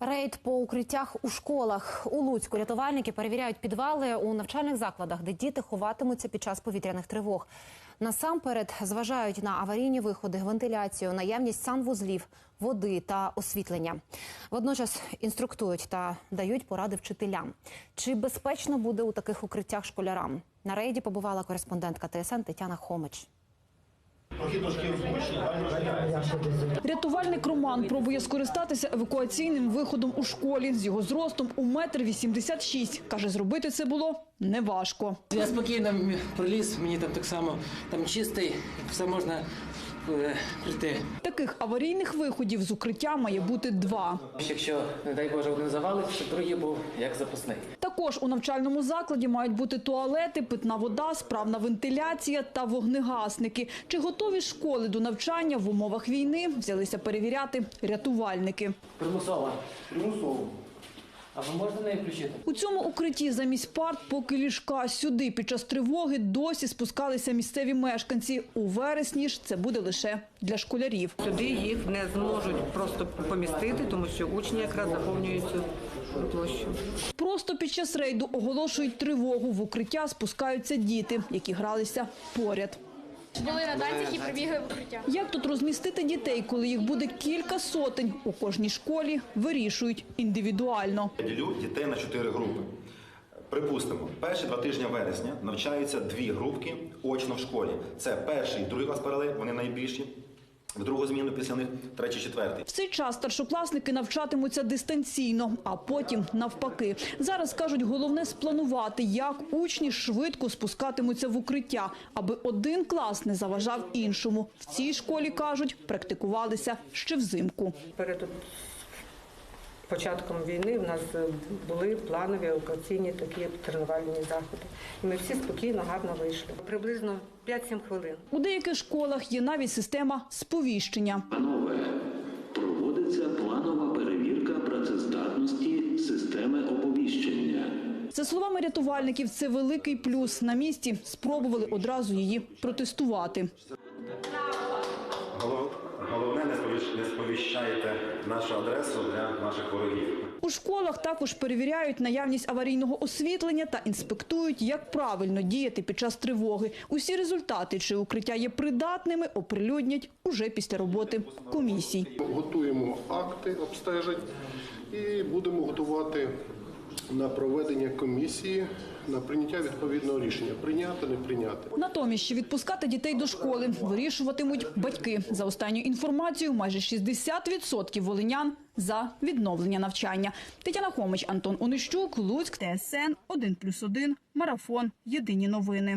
Рейд по укриттях у школах у Луцьку рятувальники перевіряють підвали у навчальних закладах, де діти ховатимуться під час повітряних тривог. Насамперед зважають на аварійні виходи, вентиляцію, наявність санвузлів, води та освітлення. Водночас інструктують та дають поради вчителям. Чи безпечно буде у таких укриттях школярам? На рейді побувала кореспондентка ТСН Тетяна Хомич. Гарно Рятувальник Роман пробує скористатися евакуаційним виходом у школі. З його зростом у метр вісімдесят шість. Каже, зробити це було неважко. Я спокійно проліз, мені там так само там чистий, все можна е, прийти. Таких аварійних виходів з укриття має бути два. Якщо, не дай Боже, один завалить, щоб другий був як запасний. Також у навчальному закладі мають бути туалети, питна вода, справна вентиляція та вогнегасники. Чи готові школи до навчання в умовах війни взялися перевіряти рятувальники. Примусово. Примусово. А ви можете неї включити? У цьому укритті замість парт поки ліжка сюди під час тривоги досі спускалися місцеві мешканці. У вересні ж це буде лише для школярів. Сюди їх не зможуть просто помістити, тому що учні якраз заповнюють цю площу. Просто під час рейду оголошують тривогу. В укриття спускаються діти, які гралися поряд. Були на танцях і прибігли в укриття. Як тут розмістити дітей, коли їх буде кілька сотень у кожній школі, вирішують індивідуально. Я ділю дітей на чотири групи. Припустимо, перші два тижні вересня навчаються дві групки очно в школі. Це перший і другий клас паралель, вони найбільші. В другу зміну після них третій, четвертий. В цей час старшокласники навчатимуться дистанційно, а потім навпаки. Зараз кажуть, головне спланувати, як учні швидко спускатимуться в укриття, аби один клас не заважав іншому. В цій школі кажуть, практикувалися ще взимку. Перед початком війни в нас е, були планові евакуаційні такі тренувальні заходи. І ми всі спокійно, гарно вийшли. Приблизно 5-7 хвилин. У деяких школах є навіть система сповіщення. Панове, проводиться планова перевірка працездатності системи оповіщення. За словами рятувальників, це великий плюс. На місці спробували одразу її протестувати. Сповіщайте нашу адресу для наших ворогів. У школах також перевіряють наявність аварійного освітлення та інспектують, як правильно діяти під час тривоги. Усі результати, чи укриття є придатними, оприлюднять уже після роботи комісій. Готуємо акти обстежень і будемо готувати на проведення комісії на прийняття відповідного рішення. Прийняти, не прийняти. Натомість, відпускати дітей до школи, вирішуватимуть батьки. За останню інформацію. майже 60% волинян за відновлення навчання. Тетяна Хомич, Антон Онищук, Луцьк, ТСН 1+,1, Марафон. Єдині новини.